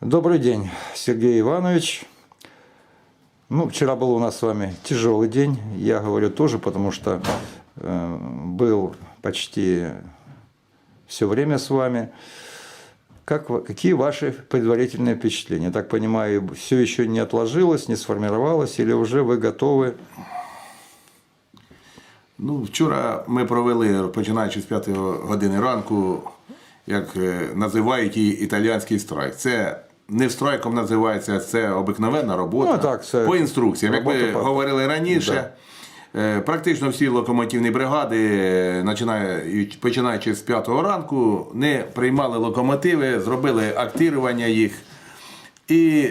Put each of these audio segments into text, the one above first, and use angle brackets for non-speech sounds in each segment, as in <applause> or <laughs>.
Добрый день, Сергей Иванович. Ну, вчера был у нас с вами тяжелый день. Я говорю тоже, потому что э, был почти все время с вами. Как, вы- какие ваши предварительные впечатления? Я так понимаю, все еще не отложилось, не сформировалось, или уже вы готовы? Ну, вчора ми провели, починаючи з 5 години ранку, як е, називають її італійський страйк. Це не страйком називається, це обикновенна робота Ну, так, це по інструкціям. Як ми говорили раніше, да. практично всі локомотивні бригади, е, починаючи- починаючи з 5 ранку, не приймали локомотиви, зробили актирування їх. І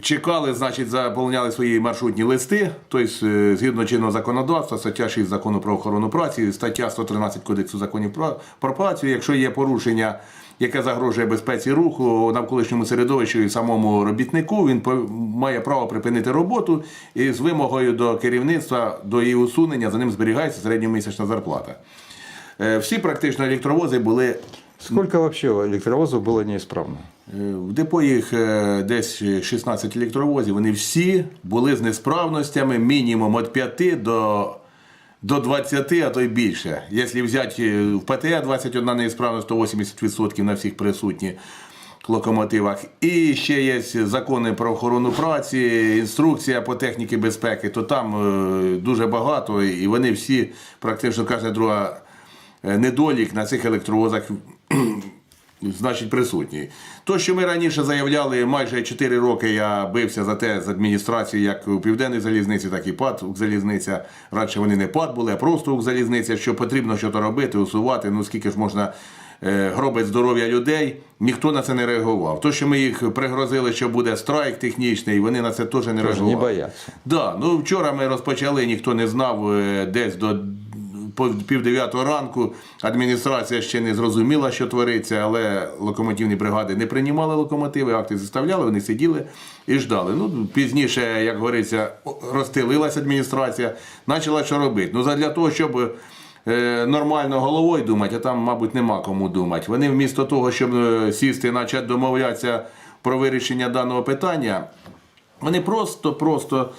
чекали, значить, заповняли свої маршрутні листи, тобто, е, згідно чинного законодавства, стаття 6 закону про охорону праці, стаття 113 Кодексу законів про, працю. Якщо є порушення, яке загрожує безпеці руху навколишньому середовищу і самому робітнику, він має право припинити роботу і з вимогою до керівництва до її усунення за ним зберігається середньомісячна зарплата. Е, Всі практично електровози були Сколько вообще электровозов было неисправно? Е, В депо їх е, десь 16 електровозів. Вони всі були з несправностями мінімум від 5 до, до 20, а то й більше. Якщо взяти е, в ПТА 21 неісправність, то 80% на всіх присутні локомотивах. І ще є закони про охорону праці, інструкція по техніці безпеки, то там дуже багато, і вони всі, практично кожна друга недолік на цих електровозах значить присутній. То, що ми раніше заявляли, майже 4 роки я бився за те з адміністрацією, як у Південній залізниці, так і ПАД Укрзалізниця. Радше вони не ПАД були, а просто Укрзалізниця, що потрібно щось робити, усувати. Ну скільки ж можна е, гробити здоров'я людей, ніхто на це не реагував. То, що ми їх пригрозили, що буде страйк технічний, вони на це теж не Тоже реагували. не боятся. Да, ну вчора ми розпочали, ніхто не знав е, десь до пів дев'ятого ранку. Адміністрація ще не зрозуміла, що твориться, але локомотивні бригади не приймали локомотиви, акти заставляли, вони сиділи і ждали. Ну, пізніше, як говориться, розстелилась адміністрація, почала що робити. Ну, задля того, щоб е, нормально головою думати, а там, мабуть, нема кому думати. Вони вмісто того, щоб е, сісти, почати домовлятися про вирішення даного питання, вони просто-просто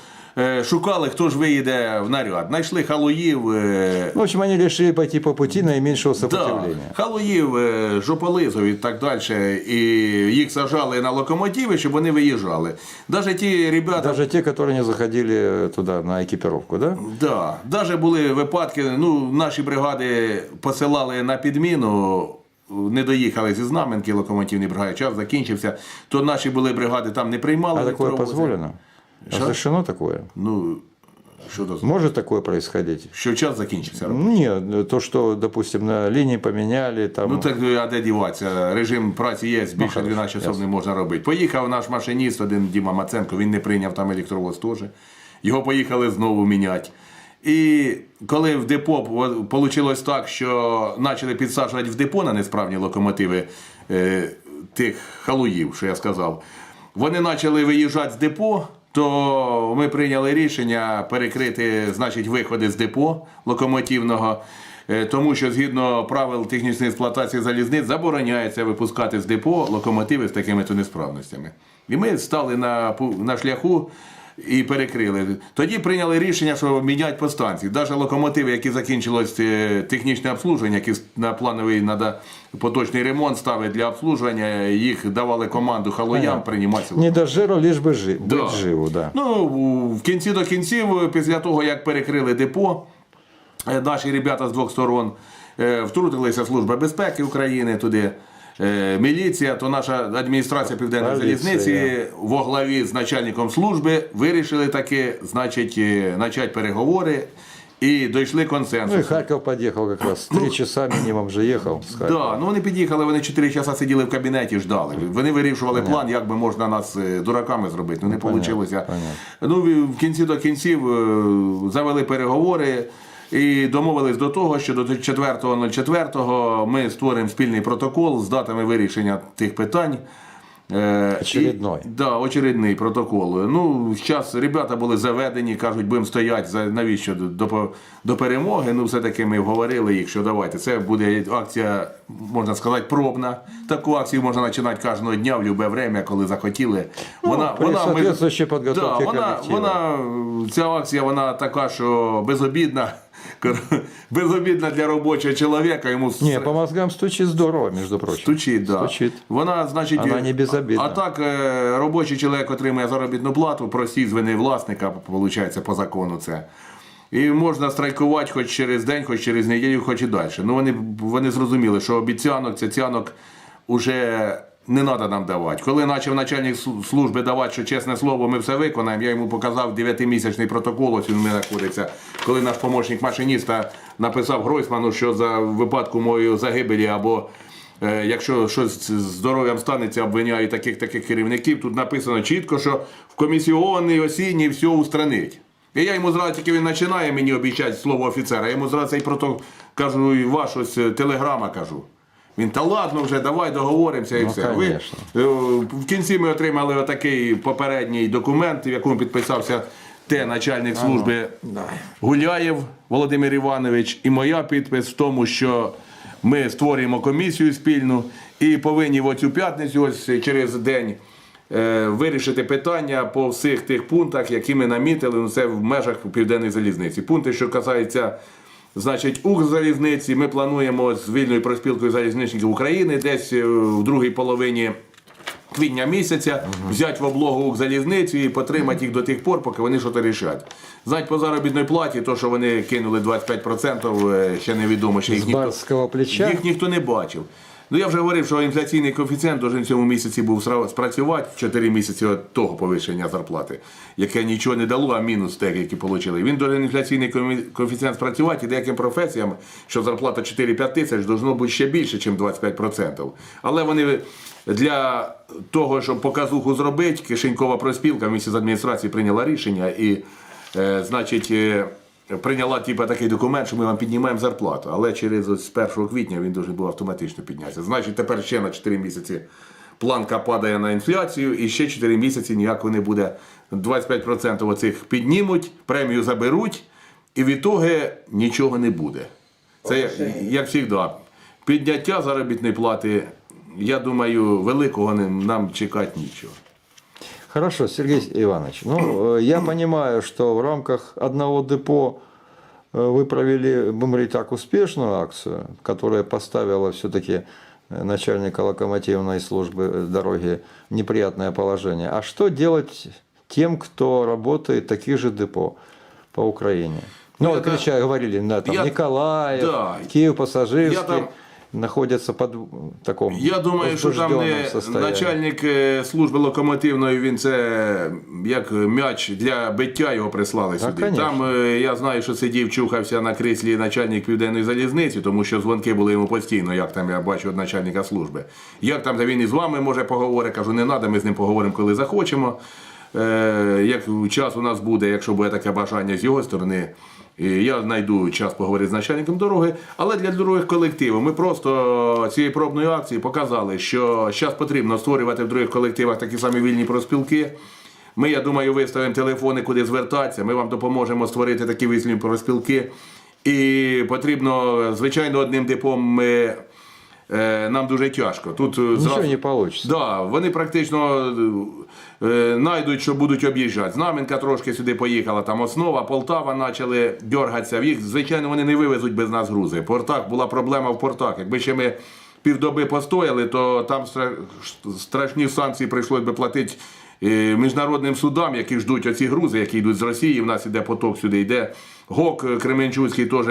шукали, хто ж виїде в наряд. Знайшли халуїв. Е, В общем, они решили пойти по пути наименьшего да, сопротивления. халуїв, е, жополизов і так далі. І їх сажали на локомотиви, щоб вони виїжджали. Навіть ті ребята. Даже те, которые не заходили туда на экипировку, да? Да, навіть були випадки, ну, наші бригади посилали на підміну. Не доїхали зі знаменки локомотивні бригади, час закінчився, то наші були бригади там не приймали. А такое електровози. Позволено? Разрешено такое? Ну, що дозволено? Может такое происходить? Що час закінчився. Нет, то, что, допустим, на линии поменяли, там... Ну так а де діватися? Режим праці є, більше Ну, хорошо, 12 часов не можна робити. Поїхав наш машиніст, один Діма Маценко, він не прийняв там електровоз теж. Його поїхали знову міняти. І коли в депо вийшло так, що почали підсаджувати в депо на несправні локомотиви е, тих халуїв, що я сказав, вони почали виїжджати з депо, то ми прийняли рішення перекрити значить, виходи з депо локомотивного. Е, Тому що згідно правил технічної експлуатації залізниць забороняється випускати з депо локомотиви з такими то несправностями. І ми стали на, на шляху і перекрили. Тоді прийняли рішення, що міняти по станції. Навіть локомотиви, які закінчилось е, технічне обслуження, які на плановий надо поточний ремонт ставити для обслужування, їх давали команду халуям приймати. Не до жиру, лишь бы жи- Да. живу, да. Ну, в кінці до кінців, після того, як перекрили депо, е, наші ребята з двох сторон е, втрутилися Служба безпеки України туди. Е, Міліція, то наша адміністрація Південної залізниці во главі з начальником служби вирішили таки, значить, е, почати переговори і дійшли Ну консенсусу. Харьков подъехал как раз. Три часа минимум же ехал с Харькова. Да, ну вони під'їхали, вони 4 часа сиділи в кабінеті ждали. Вони вирішували план, як би можна нас е, дураками зробити. Ну не вийшло. Ну, в- в кінці до кінців завели переговори і домовились до того, що до 4.04 ми створимо спільний протокол з датами вирішення тих питань. Е, Очередной. І, да, очередний протокол. Ну, зараз ребята були заведені, кажуть, будемо стояти за навіщо до, до, перемоги. Ну, все-таки ми говорили їх, що давайте. Це буде акція, можна сказати, пробна. Таку акцію можна починати кожного дня в будь-яке время, коли захотіли. Вона, при ми- соответствующей подготовке да, вона, вона, ця акція вона така, що безобідна. <laughs> Безобідна для робочого чоловіка. Йому Не, по мозгам стучит здорово, между прочим. Стучить, да. Стучит. Вона, значить, Вона не безобідна. А так е, робочий чоловік отримує заробітну плату, прості з вини власника, виходить, по закону це. І можна страйкувати хоч через день, хоч через неділю, хоч і далі. Ну вони, вони зрозуміли, що обіцянок, цяцянок уже не треба нам давати. Коли почав начальник служби давати, що чесне слово, ми все виконаємо, я йому показав 9-місячний протокол, ось він у знаходиться. Коли наш помічник машиніста написав Гройсману, що за випадку моєї загибелі або Е, Якщо щось з здоров'ям станеться, обвиняю таких таких керівників, тут написано чітко, що в комісіонний осінній все устранить. І я йому зразу тільки він починає мені обіцяти слово офіцера, я йому зразу цей протокол кажу, і ваш ось е, телеграма кажу. Він, та ладно вже, давай договоримося і Ну, все. Ви, е, в кінці ми отримали отакий попередній документ, в якому підписався те начальник служби Гуляєв Володимир Іванович, і моя підпис в тому, що ми створюємо комісію спільну і повинні в оцю п'ятницю, ось через день. е, Вирішити питання по всіх тих пунктах, які ми намітили, ну це в межах південної залізниці. Пункти, що касаються, значить, Укрзалізниці, ми плануємо з вільною проспілкою залізничників України десь е, в другій половині квітня місяця взяти в облогу залізницю і потримати їх до тих пор, поки вони щось рішать. Знать по заробітній платі, то що вони кинули 25%, е, ще невідомо, ще їх ніхто, плеча. їх ніхто не бачив. Ну я вже говорив, що інфляційний коефіцієнт в цьому місяці був спрацювати 4 місяці від того повищення зарплати, яке нічого не дало, а мінус те, які отримали. Він должен інфляційний коефіцієнт спрацювати і деяким професіям, що зарплата 4-5 тисяч, должно бути ще більше, ніж 25%. Але вони для того, щоб показуху зробити, кишенькова проспілка з адміністрації прийняла рішення і, е, значить, е, прийняла типу, такий документ, що ми вам піднімаємо зарплату. Але через ось з 1 квітня він дуже був автоматично піднятися. Значить, тепер ще на 4 місяці планка падає на інфляцію, і ще 4 місяці ніякого не буде. 25% оцих піднімуть, премію заберуть, і в ітоги нічого не буде. Це як, завжди. Підняття заробітної плати, я думаю, великого нам чекати нічого. Хорошо, Сергей Иванович. Ну, э, я понимаю, что в рамках одного депо э, вы провели, будем говорить так, успешную акцию, которая поставила все-таки начальника локомотивной службы э, дороги в неприятное положение. А что делать тем, кто работает в таких же депо по Украине? Ну, Ну, вот это- говорили, да, там Я- Николаев, Да. Киев пассажирский Я там- находятся под таком Я думаю, що там не состоянии. начальник е, служби локомотивної, він це як м'яч для биття його прислали сюди. конечно. Там е, я знаю, що сидів, чухався на кріслі начальник південної залізниці, тому що дзвонки були йому постійно, як там я бачу від начальника служби. Як там він із вами може поговорити, кажу, не треба, ми з ним поговоримо, коли захочемо. Е, як час у нас буде, якщо буде таке бажання з його сторони. Я знайду час поговорити з начальником дороги, але для других колективів ми просто цією пробною акцією показали, що зараз потрібно створювати в других колективах такі самі вільні проспілки. Ми, я думаю, виставимо телефони, куди звертатися. Ми вам допоможемо створити такі вільні проспілки. І потрібно, звичайно, одним депом ми, нам дуже тяжко. Тут е, Ничего не получится. Да, вони практично е, знайдуть, що будуть об'їжджати. Знаменка трошки сюди поїхала, там основа, Полтава почали дергатися. Їх, звичайно, вони не вивезуть без нас грузи. В портах була проблема в портах. Якби ще ми півдоби постояли, то там страшні санкції прийшлось би платити е, міжнародним судам, які ждуть оці грузи, які йдуть з Росії. В нас іде поток сюди йде. ГОК е, Кременчуцький теж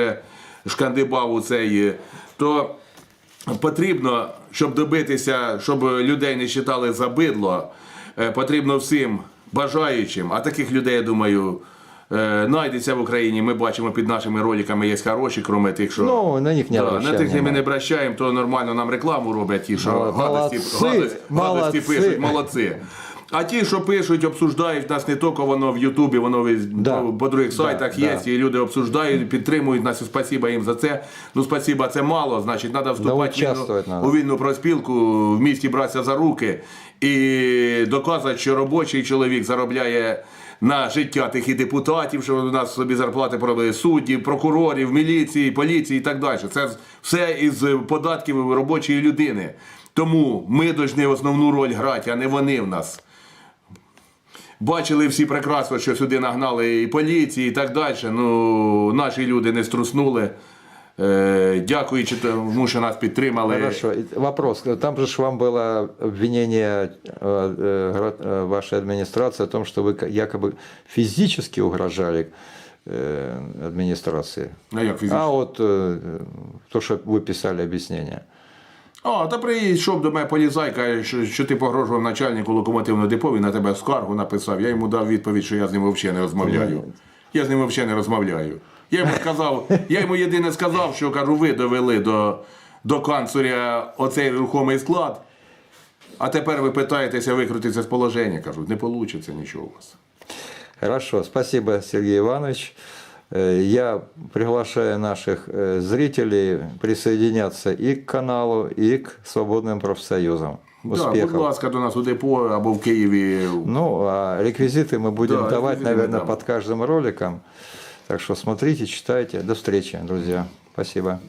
шкандибав у цей. е, То потрібно, щоб добитися, щоб людей не вважали за бидло, е, потрібно всім бажаючим, а таких людей, я думаю, е, знайдеться в Україні. Ми бачимо під нашими роликами є хороші, крім тих, що. Ну, на них не Да, на тих ми не обращаємо, то нормально нам рекламу роблять ті, що Молодці. гадості, гадості, гадості пишуть, молодці. А ті, що пишуть, обсуждають нас не тільки воно в Ютубі, воно в- Да. по других Да, сайтах є, да. і люди обсуждають, підтримують нас. і Спасіба їм за це. Ну, спасіба, це мало. Значить, треба вступати надо. у вільну проспілку, в місті братися за руки і доказувати, що робочий чоловік заробляє. На життя тих і депутатів, що у нас собі зарплати пробили суддів, прокурорів, міліції, поліції і так далі. Це все із податків робочої людини. Тому ми повинні основну роль грати, а не вони в нас. Бачили всі прекрасно, що сюди нагнали і поліції, і так далі. Ну, наші люди не струснули. Е, дякуючи тому, що нас підтримали. Хорошо. И Вопрос. Там же ж вам было обвинение э, э, горо- э, вашей администрации о том, что вы ка- якобы физически угрожали э, администрации. Ну, як фізично? А вот э, то, что вы писали объяснение. А, та прийшов до мене полізай, каже, що, що ти погрожував начальнику локомотивного депо, він на тебе скаргу написав. Я йому дав відповідь, що я з ним взагалі не розмовляю. Я з ним взагалі не розмовляю. Я йому сказав, я йому єдине сказав, що кажу, ви довели до, до канцлера оцей рухомий склад. А тепер ви питаєтеся викрутитися з положення. Кажу, не вийде нічого у вас. Хорошо. Спасибо, Сергей Иванович. Э, Я приглашаю наших э, зрителей присоединяться и к каналу, и к свободным профсоюзам. Да, будь Успехов! ласка, до нас у депо або в Києві. Ну, а реквизиты мы будем Да, давать, реквизиты мы наверное, дам. под каждым роликом. Так что смотрите, читайте. До встречи, друзья. Спасибо.